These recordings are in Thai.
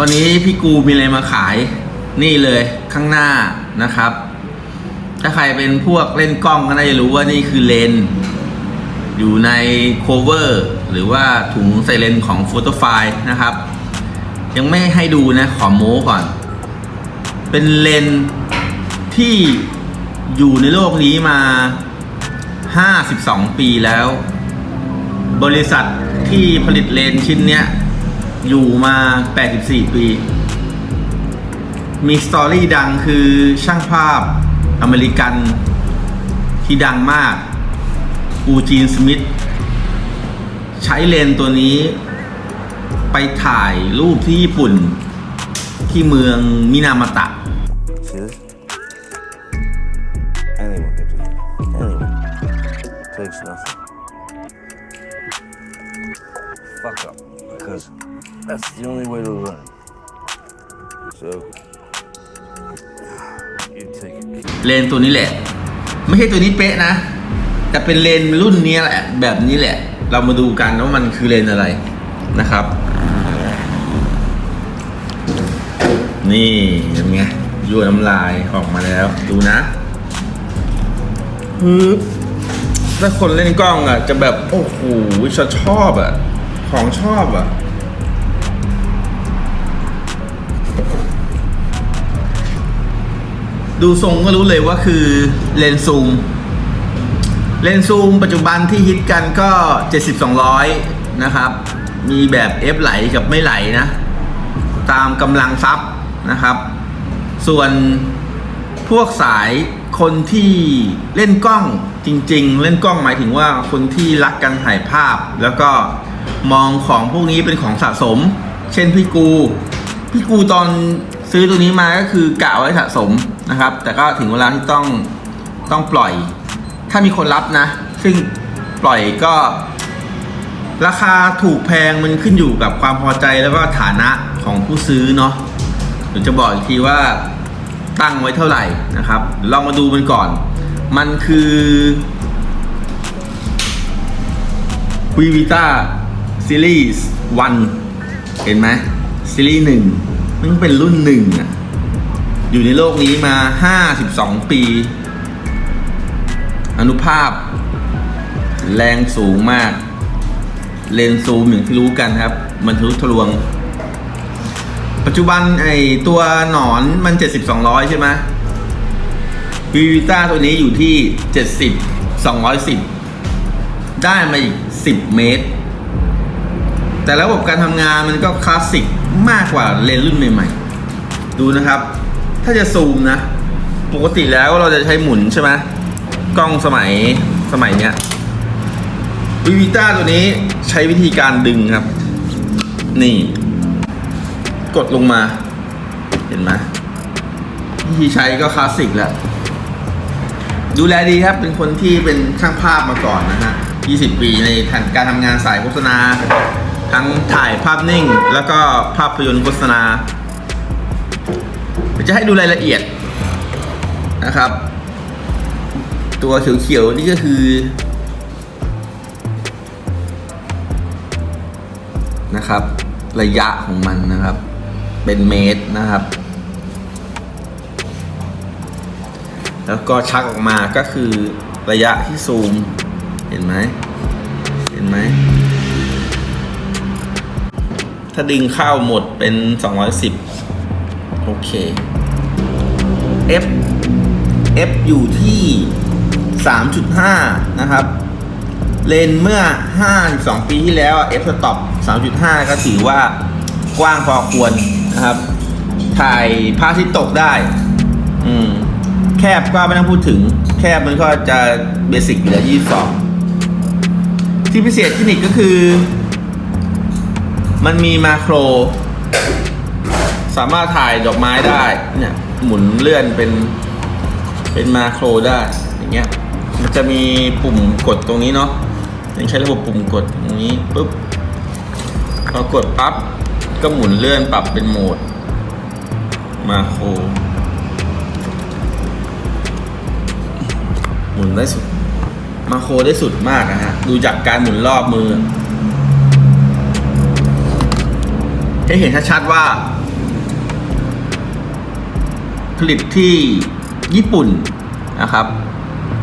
วันนี้พี่กูมีอะไรมาขาย นี่เลยข้างหน้านะครับ ถ้าใครเป็นพวกเล่นกล้องก็น่าจะรู้ว่านี่คือเลน อยู่ในโคเวอร์หรือว่าถุงใส่เลนของโฟโตไฟล์นะครับ ยังไม่ให้ดูนะขอโม้ก่อน เป็นเลนที่อยู่ในโลกนี้มา 52 ปีแล้ว บริษัทที่ผลิตเลนชิ้นเนี้ย อยู่มา 84 ปี มีสตอรี่ดังคือช่างภาพอเมริกันที่ดังมาก อูจีนสมิธใช้เลนส์ตัวนี้ไปถ่ายรูปที่ญี่ปุ่นที่เมืองมินามาตะ Anyone could do that. Anyone. Takes nothing. That's the only way to learn. So, you take it. เลนส์ตัวนี้แหละ ไม่ใช่ตัวนี้เป๊ะนะ แต่เป็นเลนส์รุ่นนี้แหละ แบบนี้แหละ เรามาดูกันว่ามันคือเลนส์อะไรนะครับ นี่ยังไงยั่วน้ำลายออกมาแล้ว ดูนะฮึบถ้าคนเล่นกล้องอะ จะแบบ โอ้โหชอบชอบอะ ของชอบอะ ดูทรงก็รู้เลยว่าคือเลนส์ซูม เลนส์ซูมปัจจุบันที่ฮิตกันก็ 70-200 นะครับ มีแบบ F ไหลกับไม่ไหลนะ ตามกำลังซับนะครับ ส่วนพวกสายคนที่เล่นกล้องจริง ๆ เล่นกล้องหมายถึงว่าคนที่รักการถ่ายภาพ แล้วก็มองของพวกนี้เป็นของสะสม เช่นพี่กู พี่กูตอนซื้อตัวนี้มาก็คือกะไว้สะสม นะครับ แต่ก็ถึงเวลาที่ต้องต้องปล่อย ถ้ามีคนรับนะ ซึ่งปล่อยก็ ราคาถูกแพงมันขึ้นอยู่กับความพอใจแล้วก็ฐานะของผู้ซื้อเนาะเดี๋ยวจะบอกอีกทีว่าตั้งไว้เท่าไหร่นะครับเรามาดูมันก่อน มันคือ v i v i t a Series 1เห็นไหมซีรีส์หนึ่งมันเป็นรุ่นหนึ่งอะ อยู่ในโลกนี้มา 52 ปี อนุภาพ แรงสูงมาก เลนส์ซูมอย่างที่รู้กันครับ มันทะลุทะลวง ปัจจุบันไอตัวหนอนมัน 7200 ใช่ไหมวิวิต้าตัวนี้อยู่ที่ 70 210 ได้มาอีก 10 เมตร แต่ระบบการทำงานมันก็คลาสสิกมากกว่าเลนส์รุ่นใหม่ ๆ ดูนะครับ ถ้าจะซูมนะ ปกติแล้วเราจะใช้หมุนใช่ไหมกล้องสมัยสมัยเนี้ยวิวิต้าตัวนี้ใช้วิธีการดึงครับ นี่ กดลงมา เห็นไหมวิธีใช้ก็คลาสสิกแล้ว ดูแลดีครับ เป็นคนที่เป็นช่างภาพมาก่อนนะฮะ 20 ปีในการทำงานสายโฆษณา ทั้งถ่ายภาพนิ่ง แล้วก็ภาพยนตร์โฆษณา ดี๋ยวจะให้ดูรายละเอียดนะครับ ตัวเขียวๆนี่ก็คือนะครับ ระยะของมันนะครับ เป็นเมตรนะครับ แล้วก็ชักออกมาก็คือระยะที่ซูม เห็นไหมเห็นไหมถ้าดึงเข้าหมดเป็น 210 โอเค F F อยู่ที่ 3.5 นะครับ เลนเมื่อ 52 ปีที่แล้ว f stop 3.5 ก็ถือว่ากว้างพอควรนะครับ ถ่ายพระอาทิตย์ตกได้ อืม แคบก็ไม่ต้องพูดถึง แคบมันก็จะเบสิกอยู่แล้ว22 ที่พิเศษที่นิกก็คือ มันมีมาโคร สามารถถ่ายดอกไม้ได้ เนี่ย หมุนเลื่อนเป็น เป็นมาโครได้ อย่างเงี้ย มันจะมีปุ่มกดตรงนี้เนาะยังใช้ระบบปุ่มกดตรงนี้ปุ๊บ พอกดปั๊บ ก็หมุนเลื่อนปรับเป็นโหมด มาโคร หมุนได้สุด มาโครได้สุดมากนะฮะ ดูจากการหมุนรอบมือให้เห็นชัดๆว่า ผลิตที่ญี่ปุ่นนะครับ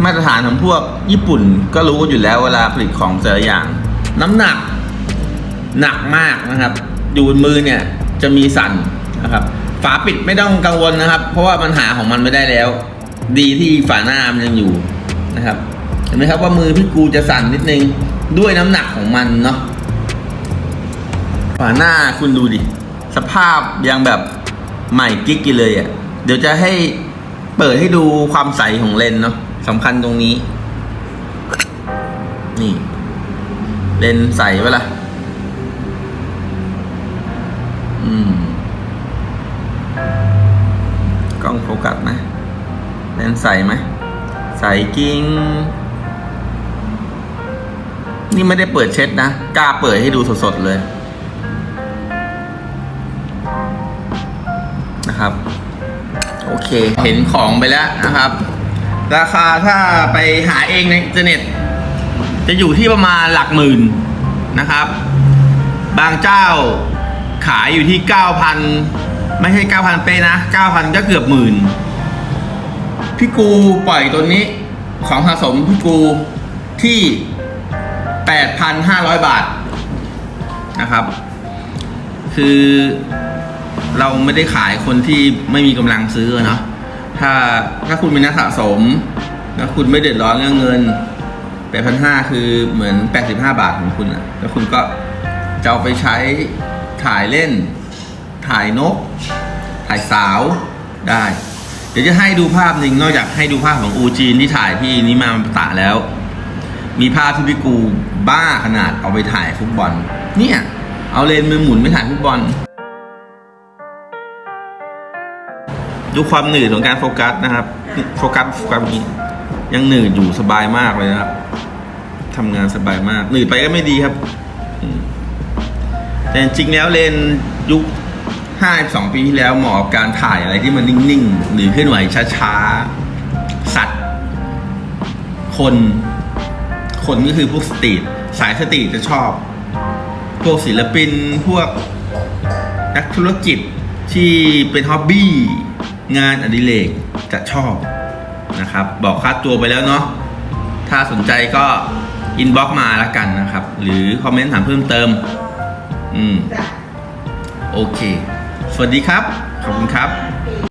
มาตรฐานของพวกญี่ปุ่นก็รู้อยู่แล้วเวลาผลิตของแต่ละอย่าง น้ำหนักหนักมากนะครับ อยู่บนมือเนี่ยจะมีสั่นนะครับ ฝาปิดไม่ต้องกังวลนะครับ เพราะว่าปัญหาของมันไม่ได้แล้ว ดีที่ฝาหน้ามันยังอยู่นะครับเห็นไหมครับว่ามือพี่กูจะสั่นนิดนึงด้วยน้ำหนักของมันเนาะฝาหน้าคุณดูดิ สภาพยังแบบใหม่กิ๊กกี่เลยอะ่ะ เดี๋ยวจะให้เปิดให้ดูความใสของเลนส์เนาะสำคัญตรงนี้ นี่ เลนส์ใสเวละอืมกล้องโฟกัสไหมเลนส์ใสไหมใสกิ้งนี่ไม่ได้เปิดเช็ดนะกล้าเปิดให้ดูสดๆเลยนะครับ โอเค เห็นของไปแล้วนะครับ ราคาถ้าไปหาเองในอินเทอร์เน็ต จะอยู่ที่ประมาณหลักหมื่นนะครับ บางเจ้าขายอยู่ที่ 9,000 ไม่ใช่ 9,000 เป๊ะนะ 9,000 ก็เกือบหมื่นพี่กูปล่อยตัวนี้ของสะสมพี่กูที่ 8,500 บาทนะครับ คือ เราไม่ได้ขายคนที่ไม่มีกำลังซื้อเนาะถ้าถ้าคุณเป็นนักสะสม แล้วคุณไม่เดือดร้อนเรื่องเงิน8,500คือเหมือน85บห้าบาทของคุณอะแล้วคุณก็จะเอาไปใช้ถ่ายเล่น ถ่ายนก ถ่ายสาวได้ เดี๋ยวจะให้ดูภาพหนึ่งนอกจากให้ดูภาพของอูจีนที่ถ่ายที่นิมาตะแล้ว มีภาพที่พี่กูบ้าขนาดเอาไปถ่ายฟุตบอล เนี่ย เอาเลนมือหมุนไปถ่ายฟุตบอล ดูความหนืดของการโฟกัสนะครับ โฟกัสโฟกัสอย่างนี้ ยังหนืดอยู่สบายมากเลยนะครับทำงานสบายมาก หนืดไปก็ไม่ดีครับ แต่จริงแล้วเลนยุค52ปีที่แล้วเหมาะกับการถ่ายอะไรที่มันนิ่งๆ หรือเคลื่อนไหวช้าๆ สัตว์ คน คนก็คือพวกสตรีทสายสตรีทจะชอบ พวกศิลปินพวกนักธุรกิจที่เป็นฮ็อบบี้ งานอดิเรกจะชอบนะครับ บอกค่าตัวไปแล้วเนาะถ้าสนใจก็อินบ็อกมาแล้วกันนะครับ หรือคอมเมนต์ถามเพิ่มเติม อืม โอเค สวัสดีครับ ขอบคุณครับ